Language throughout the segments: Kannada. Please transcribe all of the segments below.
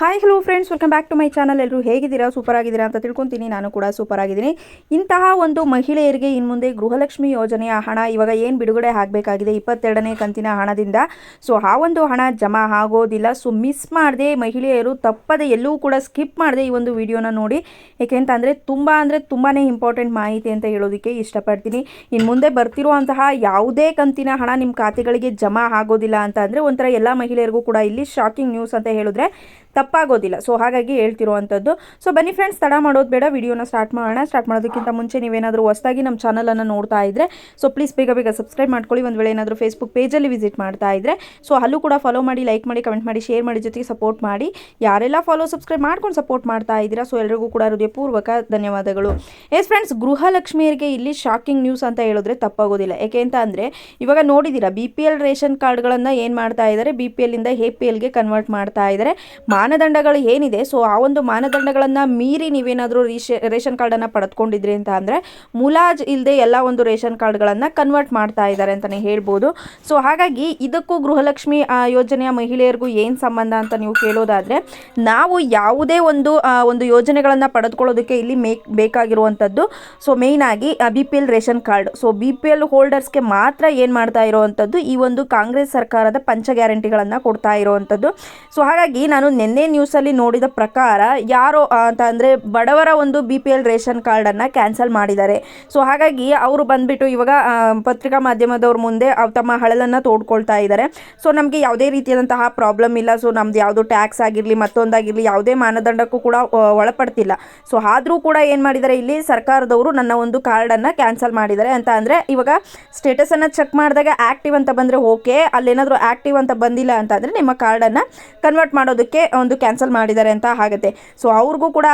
Hi hello friends welcome back to my channel ಎಲ್ಲರೂ ಹೇಗಿದ್ದೀರಾ? ಸೂಪರ್ ಆಗಿದ್ದೀರಾ ಅಂತ ತಿಳ್ಕೊತೀನಿ. ನಾನು ಕೂಡ ಸೂಪರ್ ಆಗಿದ್ದೀನಿ. ಇಂತಹ ಒಂದು ಮಹಿಳೆಯರಿಗೆ ಇನ್ನು ಮುಂದೆ ಗೃಹಲಕ್ಷ್ಮಿ ಯೋಜನೆಯ ಹಣ ಇವಾಗ ಏನು ಬಿಡುಗಡೆ ಆಗಬೇಕಾಗಿದೆ? ಇಪ್ಪತ್ತೆರಡನೇ ಕಂತಿನ ಹಣದಿಂದ. ಸೊ ಆ ಒಂದು ಹಣ ಜಮಾ ಆಗೋದಿಲ್ಲ. ಸೊ ಮಿಸ್ ಮಾಡದೆ ಮಹಿಳೆಯರು ತಪ್ಪದೆ ಎಲ್ಲೂ ಕೂಡ ಸ್ಕಿಪ್ ಮಾಡದೆ ಈ ಒಂದು ವಿಡಿಯೋನ ನೋಡಿ. ಏಕೆಂತ ಅಂದರೆ ತುಂಬ ಅಂದರೆ ತುಂಬಾ ಇಂಪಾರ್ಟೆಂಟ್ ಮಾಹಿತಿ ಅಂತ ಹೇಳೋದಕ್ಕೆ ಇಷ್ಟಪಡ್ತೀನಿ. ಇನ್ನು ಮುಂದೆ ಬರ್ತಿರುವಂತಹ ಯಾವುದೇ ಕಂತಿನ ಹಣ ನಿಮ್ಮ ಖಾತೆಗಳಿಗೆ ಜಮಾ ಆಗೋದಿಲ್ಲ ಅಂತ ಅಂದರೆ ಒಂಥರ ಎಲ್ಲ ಮಹಿಳೆಯರಿಗೂ ಕೂಡ ಇಲ್ಲಿ ಶಾಕಿಂಗ್ ನ್ಯೂಸ್ ಅಂತ ಹೇಳಿದ್ರೆ ತಪ್ಪಾಗೋದಿಲ್ಲ. ಸೊ ಹಾಗಾಗಿ ಹೇಳ್ತಿರುವಂಥದ್ದು. ಸೊ ಬನ್ನಿ ಫ್ರೆಂಡ್ಸ್ ತಡ ಮಾಡೋದು ಬೇಡ, ವಿಡಿಯೋನ ಸ್ಟಾರ್ಟ್ ಮಾಡೋಣ. ಸ್ಟಾರ್ಟ್ ಮಾಡೋದಕ್ಕಿಂತ ಮುಂಚೆ ನೀವೇನಾದರೂ ಹೊಸದಾಗಿ ನಮ್ಮ ಚಾನಲನ್ನು ನೋಡ್ತಾ ಇದ್ದರೆ ಸೊ ಪ್ಲೀಸ್ ಬೇಗ ಬೇಗ ಸಬ್ಸ್ಕ್ರೈಬ್ ಮಾಡ್ಕೊಳ್ಳಿ. ಒಂದು ವೇಳೆ ಏನಾದರೂ ಫೇಸ್ಬುಕ್ ಪೇಜಲ್ಲಿ ವಿಸಿಟ್ ಮಾಡ್ತಾ ಇದ್ರೆ ಸೊ ಅಲ್ಲೂ ಕೂಡ ಫಾಲೋ ಮಾಡಿ ಲೈಕ್ ಮಾಡಿ ಕಮೆಂಟ್ ಮಾಡಿ ಶೇರ್ ಮಾಡಿ, ಜೊತೆಗೆ ಸಪೋರ್ಟ್ ಮಾಡಿ. ಯಾರೆಲ್ಲ ಫಾಲೋ ಸಬ್ಸ್ಕ್ರೈಬ್ ಮಾಡ್ಕೊಂಡು ಸಪೋರ್ಟ್ ಮಾಡ್ತಾ ಇದ್ದೀರಾ ಸೊ ಎಲ್ರಿಗೂ ಕೂಡ ಹೃದಯಪೂರ್ವಕ ಧನ್ಯವಾದಗಳು. ಎಸ್ ಫ್ರೆಂಡ್ಸ್ ಗೃಹಲಕ್ಷ್ಮಿಯರಿಗೆ ಇಲ್ಲಿ ಶಾಕಿಂಗ್ ನ್ಯೂಸ್ ಅಂತ ಹೇಳಿದ್ರೆ ತಪ್ಪಾಗೋದಿಲ್ಲ. ಯಾಕೆ ಅಂತ ಅಂದರೆ, ಇವಾಗ ನೋಡಿದ್ದೀರಾ ಬಿ ಪಿ ಎಲ್ ರೇಷನ್ ಕಾರ್ಡ್ಗಳನ್ನು ಏನು ಮಾಡ್ತಾ ಇದ್ದಾರೆ ಬಿ ಪಿ ಎಲ್ಲಿಂದ ಎ ಪಿ ಎಲ್ಗೆ ಕನ್ವರ್ಟ್ ಮಾಡ್ತಾ ಇದ್ದಾರೆ ಮಾನದಂಡಗಳು ಏನಿದೆ? ಸೊ ಆ ಒಂದು ಮಾನದಂಡಗಳನ್ನು ಮೀರಿ ನೀವೇನಾದರೂ ರೀಶೆ, ರೇಷನ್ ಕಾರ್ಡನ್ನು ಪಡೆದುಕೊಂಡಿದ್ರಿ ಅಂತ ಅಂದರೆ ಮುಲಾಜ್ ಇಲ್ಲದೆ ಎಲ್ಲ ಒಂದು ರೇಷನ್ ಕಾರ್ಡ್ಗಳನ್ನು ಕನ್ವರ್ಟ್ ಮಾಡ್ತಾ ಇದ್ದಾರೆ ಅಂತಲೇ ಹೇಳ್ಬೋದು. ಸೊ ಹಾಗಾಗಿ ಇದಕ್ಕೂ ಗೃಹಲಕ್ಷ್ಮಿ ಯೋಜನೆಯ ಮಹಿಳೆಯರಿಗೂ ಏನು ಸಂಬಂಧ ಅಂತ ನೀವು ಕೇಳೋದಾದರೆ, ನಾವು ಯಾವುದೇ ಒಂದು ಒಂದು ಯೋಜನೆಗಳನ್ನು ಪಡೆದುಕೊಳ್ಳೋದಕ್ಕೆ ಇಲ್ಲಿ ಮೇಕ್, ಬೇಕಾಗಿರುವಂಥದ್ದು ಸೊ ಮೇಯ್ನಾಗಿ B P L ration card. So B P L ಹೋಲ್ಡರ್ಸ್ಗೆ ಮಾತ್ರ ಏನು ಮಾಡ್ತಾ ಇರೋವಂಥದ್ದು, ಈ ಒಂದು ಕಾಂಗ್ರೆಸ್ ಸರ್ಕಾರದ ಪಂಚ ಗ್ಯಾರಂಟಿಗಳನ್ನು ಕೊಡ್ತಾ ಇರೋವಂಥದ್ದು. ಸೊ ಹಾಗಾಗಿ ನಾನು ನಿನ್ನೆ ನ್ಯೂಸಲ್ಲಿ ನೋಡಿದ ಪ್ರಕಾರ ಯಾರೋ ಅಂತ ಅಂದರೆ ಬಡವರ ಒಂದು ಬಿ ಪಿ ಎಲ್ ರೇಷನ್ ಕಾರ್ಡನ್ನು ಕ್ಯಾನ್ಸಲ್ ಮಾಡಿದ್ದಾರೆ. ಸೊ ಹಾಗಾಗಿ ಅವರು ಬಂದುಬಿಟ್ಟು ಇವಾಗ ಪತ್ರಿಕಾ ಮಾಧ್ಯಮದವ್ರ ಮುಂದೆ ತಮ್ಮ ಹಳಲನ್ನು ತೋಡ್ಕೊಳ್ತಾ ಇದ್ದಾರೆ ಸೊ ನಮಗೆ ಯಾವುದೇ ರೀತಿಯಾದಂತಹ ಪ್ರಾಬ್ಲಮ್ ಇಲ್ಲ. ಸೊ ನಮ್ದು ಯಾವುದು ಟ್ಯಾಕ್ಸ್ ಆಗಿರಲಿ, ಮತ್ತೊಂದಾಗಿರಲಿ, ಯಾವುದೇ ಮಾನದಂಡಕ್ಕೂ ಕೂಡ ಒಳಪಡ್ತಿಲ್ಲ. ಸೊ ಆದರೂ ಕೂಡ ಏನು ಮಾಡಿದ್ದಾರೆ ಇಲ್ಲಿ ಸರ್ಕಾರದವರು ನನ್ನ ಒಂದು ಕಾರ್ಡನ್ನು ಕ್ಯಾನ್ಸಲ್ ಮಾಡಿದ್ದಾರೆ ಅಂತ ಅಂದರೆ ಇವಾಗ ಸ್ಟೇಟಸನ್ನು ಚೆಕ್ ಮಾಡಿದಾಗ ಆ್ಯಕ್ಟಿವ್ ಅಂತ ಬಂದರೆ ಓಕೆ ಅಲ್ಲೇನಾದರೂ ಆ್ಯಕ್ಟಿವ್ ಅಂತ ಬಂದಿಲ್ಲ ಅಂತ ಅಂದರೆ ನಿಮ್ಮ ಕಾರ್ಡನ್ನು ಕನ್ವರ್ಟ್ ಮಾಡೋದಕ್ಕೆ ಒಂದು ಕ್ಯಾನ್ಸಲ್ ಮಾಡಿದ್ದಾರೆ ಅಂತ ಆಗುತ್ತೆ. ಸೊ ಅವ್ರಿಗೂ ಕೂಡ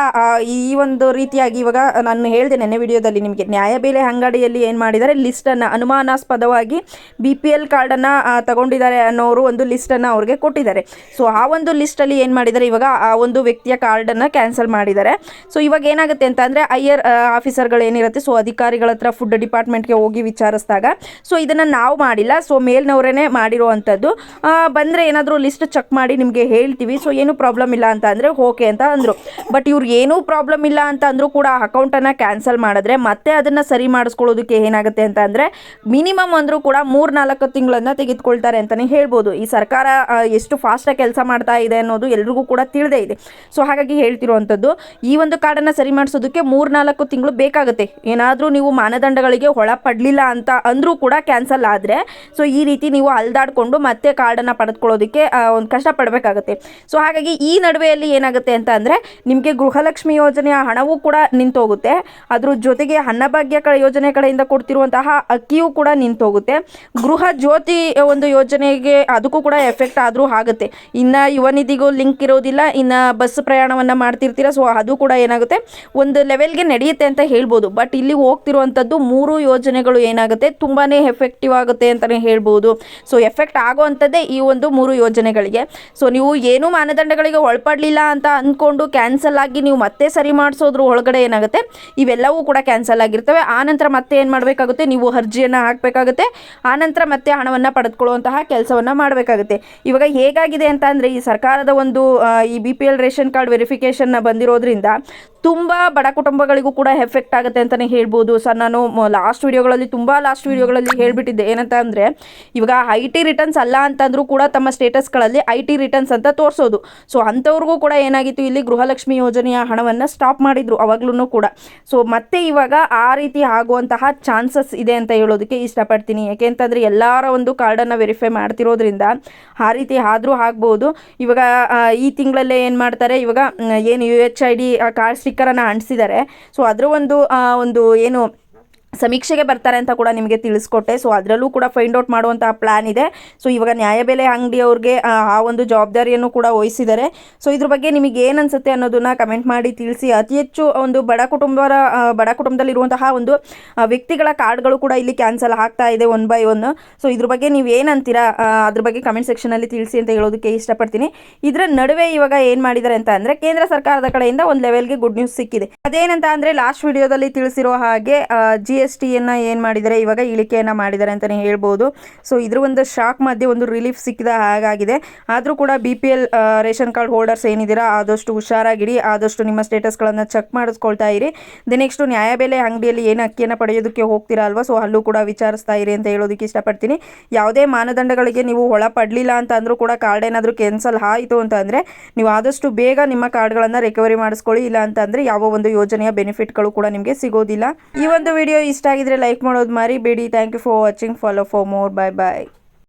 ಈ ಒಂದು ರೀತಿಯಾಗಿ ಇವಾಗ ನಾನು ಹೇಳಿದೆ ನೆನ್ನೆ ವಿಡಿಯೋದಲ್ಲಿ ನಿಮಗೆ ನ್ಯಾಯಬೆಲೆ ಅಂಗಡಿಯಲ್ಲಿ ಏನು ಮಾಡಿದ್ದಾರೆ ಲಿಸ್ಟನ್ನು ಅನುಮಾನಾಸ್ಪದವಾಗಿ ಬಿ ಪಿ ಎಲ್ ಕಾರ್ಡನ್ನು ತಗೊಂಡಿದ್ದಾರೆ ಅನ್ನೋರು ಒಂದು ಲಿಸ್ಟನ್ನು ಅವ್ರಿಗೆ ಕೊಟ್ಟಿದ್ದಾರೆ. ಸೊ ಆ ಒಂದು ಲಿಸ್ಟಲ್ಲಿ ಏನು ಮಾಡಿದ್ದಾರೆ, ಇವಾಗ ಆ ಒಂದು ವ್ಯಕ್ತಿಯ ಕಾರ್ಡನ್ನು ಕ್ಯಾನ್ಸಲ್ ಮಾಡಿದ್ದಾರೆ. ಸೊ ಇವಾಗ ಏನಾಗುತ್ತೆ ಅಂತ ಅಂದರೆ ಐಯರ್ ಆಫೀಸರ್ಗಳು ಏನಿರುತ್ತೆ ಸೊ ಅಧಿಕಾರಿಗಳ ಹತ್ರ ಫುಡ್ ಡಿಪಾರ್ಟ್ಮೆಂಟ್ಗೆ ಹೋಗಿ ವಿಚಾರಿಸಿದಾಗ ಸೊ ಇದನ್ನು ನಾವು ಮಾಡಿಲ್ಲ ಸೊ ಮೇಲ್ನವರೇ ಮಾಡಿರುವಂಥದ್ದು ಬಂದರೆ ಏನಾದರೂ ಲಿಸ್ಟ್ ಚೆಕ್ ಮಾಡಿ ನಿಮಗೆ ಹೇಳ್ತೀವಿ. ಸೊ ಏನೂ ಪ್ರಾಬ್ಲಮ್ ಇಲ್ಲ ಅಂತ ಅಂದರೆ ಓಕೆ ಅಂತ ಅಂದರು. ಬಟ್ ಇವ್ರು ಏನೂ ಪ್ರಾಬ್ಲಮ್ ಇಲ್ಲ ಅಂತ ಅಂದರೂ ಕೂಡ ಅಕೌಂಟನ್ನು ಕ್ಯಾನ್ಸಲ್ ಮಾಡಿದ್ರೆ ಮತ್ತೆ ಅದನ್ನು ಸರಿ ಮಾಡಿಸ್ಕೊಳ್ಳೋದಕ್ಕೆ ಏನಾಗುತ್ತೆ ಅಂತ ಅಂದರೆ ಮಿನಿಮಮ್ ಅಂದರೂ ಕೂಡ ಮೂರು ನಾಲ್ಕು ತಿಂಗಳನ್ನು ತೆಗೆದುಕೊಳ್ತಾರೆ ಅಂತಲೇ ಹೇಳ್ಬೋದು. ಈ ಸರ್ಕಾರ ಎಷ್ಟು ಫಾಸ್ಟಾಗಿ ಕೆಲಸ ಮಾಡ್ತಾ ಇದೆ ಅನ್ನೋದು ಎಲ್ರಿಗೂ ಕೂಡ ತಿಳಿದೇ ಇದೆ. ಸೊ ಹಾಗಾಗಿ ಹೇಳ್ತಿರುವಂಥದ್ದು, ಈ ಒಂದು ಕಾರ್ಡನ್ನು ಸರಿ ಮಾಡಿಸೋದಕ್ಕೆ ಮೂರು ನಾಲ್ಕು ತಿಂಗಳು ಬೇಕಾಗುತ್ತೆ. ಏನಾದರೂ ನೀವು ಮಾನದಂಡಗಳಿಗೆ ಒಳಪಡಲಿಲ್ಲ ಅಂತ ಅಂದರೂ ಕೂಡ ಕ್ಯಾನ್ಸಲ್ ಆದರೆ ಸೊ ಈ ರೀತಿ ನೀವು ಅಲ್ದಾಡಿಕೊಂಡು ಮತ್ತೆ ಕಾರ್ಡನ್ನು ಪಡೆದುಕೊಳ್ಳೋದಕ್ಕೆ ಒಂದು ಕಷ್ಟಪಡಬೇಕಾಗುತ್ತೆ. ಸೊ ಹಾಗಾಗಿ ಈ ನಡುವೆಯಲ್ಲಿ ಏನಾಗುತ್ತೆ ಅಂತ ಅಂದರೆ ನಿಮಗೆ ಗೃಹಲಕ್ಷ್ಮಿ ಯೋಜನೆಯ ಹಣವೂ ಕೂಡ ನಿಂತೋಗುತ್ತೆ. ಅದ್ರ ಜೊತೆಗೆ ಅನ್ನಭಾಗ್ಯ ಕ ಯೋಜನೆ ಕಡೆಯಿಂದ ಕೊಡ್ತಿರುವಂತಹ ಅಕ್ಕಿಯೂ ಕೂಡ ನಿಂತೋಗುತ್ತೆ. ಗೃಹ ಜ್ಯೋತಿ ಒಂದು ಯೋಜನೆಗೆ ಅದಕ್ಕೂ ಕೂಡ ಎಫೆಕ್ಟ್ ಆದರೂ ಆಗುತ್ತೆ. ಇನ್ನು ಯುವ ನಿಧಿಗೂ ಲಿಂಕ್ ಇರೋದಿಲ್ಲ. ಇನ್ನು ಬಸ್ ಪ್ರಯಾಣವನ್ನು ಮಾಡ್ತಿರ್ತೀರ. ಸೊ ಅದು ಕೂಡ ಏನಾಗುತ್ತೆ? ಒಂದು ಲೆವೆಲ್ಗೆ ನಡೆಯುತ್ತೆ ಅಂತ ಹೇಳ್ಬೋದು. ಬಟ್ ಇಲ್ಲಿ ಹೋಗ್ತಿರುವಂಥದ್ದು ಮೂರು ಯೋಜನೆಗಳು ಏನಾಗುತ್ತೆ? ತುಂಬಾ ಎಫೆಕ್ಟಿವ್ ಆಗುತ್ತೆ ಅಂತಲೇ ಹೇಳ್ಬೋದು. ಸೊ ಎಫೆಕ್ಟ್ ಆಗುವಂಥದ್ದೇ ಈ ಒಂದು ಮೂರು ಯೋಜನೆಗಳಿಗೆ. ಸೊ ನೀವು ಏನೂ ಮಾನದಂಡಗಳಿಗೆ ಒಳಪಡಲಿಲ್ಲ ಅಂತ ಅಂದ್ಕೊಂಡು ಕ್ಯಾನ್ಸಲ್ ಆಗಿ ನೀವು ಮತ್ತೆ ಸರಿ ಮಾಡಿಸೋದ್ರ ಒಳಗಡೆ ಏನಾಗುತ್ತೆ? ಇವೆಲ್ಲವೂ ಕೂಡ ಕ್ಯಾನ್ಸಲ್ ಆಗಿರ್ತವೆ. ಆನಂತರ ಮತ್ತೆ ಏನು ಮಾಡಬೇಕಾಗುತ್ತೆ? ನೀವು ಅರ್ಜಿಯನ್ನು ಹಾಕಬೇಕಾಗುತ್ತೆ. ಆನಂತರ ಮತ್ತೆ ಹಣವನ್ನು ಪಡೆದುಕೊಳ್ಳುವಂತಹ ಕೆಲಸವನ್ನು ಮಾಡಬೇಕಾಗುತ್ತೆ. ಇವಾಗ ಹೇಗಾಗಿದೆ ಅಂತ ಅಂದರೆ ಈ ಸರ್ಕಾರದ ಒಂದು ಈ B P L ration card ವೆರಿಫಿಕೇಷನ್ನ ಬಂದಿರೋದ್ರಿಂದ ತುಂಬ ಬಡ ಕುಟುಂಬಗಳಿಗೂ ಕೂಡ ಎಫೆಕ್ಟ್ ಆಗುತ್ತೆ ಅಂತಲೇ ಹೇಳ್ಬೋದು. ಸರ್ ನಾನು ಲಾಸ್ಟ್ ವಿಡಿಯೋಗಳಲ್ಲಿ ತುಂಬ ಲಾಸ್ಟ್ ವಿಡಿಯೋಗಳಲ್ಲಿ ಹೇಳಿಬಿಟ್ಟಿದ್ದೆ. ಏನಂತ ಅಂದರೆ ಇವಾಗ ಐ ಟಿ ರಿಟರ್ನ್ಸ್ ಅಲ್ಲ ಅಂತಂದ್ರೂ ಕೂಡ ತಮ್ಮ ಸ್ಟೇಟಸ್ಗಳಲ್ಲಿ ಐ ಟಿ ರಿಟರ್ನ್ಸ್ ಅಂತ ತೋರಿಸೋದು. ಸೊ ಅಂಥವ್ರಿಗೂ ಕೂಡ ಏನಾಗಿತ್ತು? ಇಲ್ಲಿ ಗೃಹಲಕ್ಷ್ಮಿ ಯೋಜನೆಯ ಹಣವನ್ನು ಸ್ಟಾಪ್ ಮಾಡಿದರು ಅವಾಗ್ಲೂ ಕೂಡ. ಸೊ ಮತ್ತೆ ಇವಾಗ ಆ ರೀತಿ ಆಗುವಂತಹ ಚಾನ್ಸಸ್ ಇದೆ ಅಂತ ಹೇಳೋದಕ್ಕೆ ಇಷ್ಟಪಡ್ತೀನಿ. ಯಾಕೆಂತಂದರೆ ಎಲ್ಲರ ಒಂದು ಕಾರ್ಡನ್ನು ವೆರಿಫೈ ಮಾಡ್ತಿರೋದ್ರಿಂದ ಆ ರೀತಿ ಆದರೂ ಆಗ್ಬೋದು. ಇವಾಗ ಈ ತಿಂಗಳಲ್ಲೇ ಏನು ಮಾಡ್ತಾರೆ? ಇವಾಗ ಏನು U H I D card ಸ್ಟಿಕ್ಕರನ್ನು ಅಂಟಿಸಿದ್ದಾರೆ ಸೊ ಅದರ ಒಂದು ಒಂದು ಏನು ಸಮೀಕ್ಷೆಗೆ ಬರ್ತಾರೆ ಅಂತ ಕೂಡ ನಿಮಗೆ ತಿಳಿಸ್ಕೊಟ್ಟೆ. ಸೊ ಅದರಲ್ಲೂ ಕೂಡ ಫೈಂಡ್ ಔಟ್ ಮಾಡುವಂತಹ ಪ್ಲಾನ್ ಇದೆ. ಸೊ ಇವಾಗ ನ್ಯಾಯಬೆಲೆ ಅಂಗಡಿಯವ್ರಿಗೆ ಆ ಒಂದು ಜವಾಬ್ದಾರಿಯನ್ನು ಕೂಡ ವಹಿಸಿದ್ದಾರೆ. ಸೊ ಇದ್ರ ಬಗ್ಗೆ ನಿಮಗೆ ಏನು ಅನ್ಸುತ್ತೆ ಅನ್ನೋದನ್ನ ಕಮೆಂಟ್ ಮಾಡಿ ತಿಳಿಸಿ. ಅತಿ ಹೆಚ್ಚು ಒಂದು ಬಡ ಕುಟುಂಬರ ಬಡ ಕುಟುಂಬದಲ್ಲಿರುವಂತಹ ಒಂದು ವ್ಯಕ್ತಿಗಳ ಕಾರ್ಡ್ಗಳು ಕೂಡ ಇಲ್ಲಿ ಕ್ಯಾನ್ಸಲ್ ಆಗ್ತಾ ಇದೆ ಒನ್ ಬೈ ಒನ್ ಸೊ ಇದ್ರ ಬಗ್ಗೆ ನೀವು ಏನಂತೀರಾ ಅದ್ರ ಬಗ್ಗೆ ಕಮೆಂಟ್ ಸೆಕ್ಷನಲ್ಲಿ ತಿಳಿಸಿ ಅಂತ ಹೇಳೋದಕ್ಕೆ ಇಷ್ಟಪಡ್ತೀನಿ. ಇದರ ನಡುವೆ ಇವಾಗ ಏನು ಮಾಡಿದ್ದಾರೆ ಅಂತ ಅಂದರೆ, ಕೇಂದ್ರ ಸರ್ಕಾರದ ಕಡೆಯಿಂದ ಒಂದು ಲೆವೆಲ್ಗೆ ಗುಡ್ ನ್ಯೂಸ್ ಸಿಕ್ಕಿದೆ. ಅದೇನಂತ ಅಂದರೆ ಲಾಸ್ಟ್ ವಿಡಿಯೋದಲ್ಲಿ ತಿಳಿಸಿರೋ ಹಾಗೆ ಜಿ ಎಸ್ ಟಿಯನ್ನು ಏನು ಮಾಡಿದ್ದಾರೆ? ಇವಾಗ ಇಳಿಕೆಯನ್ನು ಮಾಡಿದ್ದಾರೆ ಅಂತಲೇ ಹೇಳ್ಬೋದು. ಸೊ ಇದ್ರ ಒಂದು ಶಾಕ್ ಮಧ್ಯೆ ಒಂದು ರಿಲೀಫ್ ಸಿಕ್ಕಿದ ಹಾಗಾಗಿದೆ. ಆದರೂ ಕೂಡ B P L ration card holders ಏನಿದ್ದೀರಾ? ಆದಷ್ಟು ಹುಷಾರಾಗಿಡಿ. ಆದಷ್ಟು ನಿಮ್ಮ ಸ್ಟೇಟಸ್ಗಳನ್ನು ಚೆಕ್ ಮಾಡಿಸ್ಕೊಳ್ತಾ ಇರಿ. ದಿ ನೆಕ್ಸ್ಟು ನ್ಯಾಯಬೆಲೆ ಅಂಗಡಿಯಲ್ಲಿ ಏನು ಅಕ್ಕಿಯನ್ನು ಪಡೆಯೋದಕ್ಕೆ ಹೋಗ್ತೀರಾ ಅಲ್ವಾ? ಸೊ ಅಲ್ಲೂ ಕೂಡ ವಿಚಾರಿಸ್ತಾ ಇರಿ ಅಂತ ಹೇಳೋದಕ್ಕೆ ಇಷ್ಟಪಡ್ತೀನಿ. ಯಾವುದೇ ಮಾನದಂಡಗಳಿಗೆ ನೀವು ಒಳಪಡಲಿಲ್ಲ ಅಂತ ಅಂದರೂ ಕೂಡ ಕಾರ್ಡ್ ಏನಾದರೂ ಕ್ಯಾನ್ಸಲ್ ಆಯಿತು ಅಂತ ಅಂದರೆ ನೀವು ಆದಷ್ಟು ಬೇಗ ನಿಮ್ಮ ಕಾರ್ಡ್ಗಳನ್ನು ರಿಕವರಿ ಮಾಡಿಸ್ಕೊಳ್ಳಿ. ಇಲ್ಲ ಅಂತ ಅಂದರೆ ಯಾವ ಒಂದು ಯೋಜನೆಯ ಬೆನಿಫಿಟ್ಗಳು ಕೂಡ ನಿಮಗೆ ಸಿಗೋದಿಲ್ಲ. ಈ ಒಂದು ವಿಡಿಯೋ ಇಷ್ಟ ಆಗಿದ್ರೆ ಲೈಕ್ ಮಾಡೋದು ಮರಿಬೇಡಿ. Thank you for watching follow for more bye bye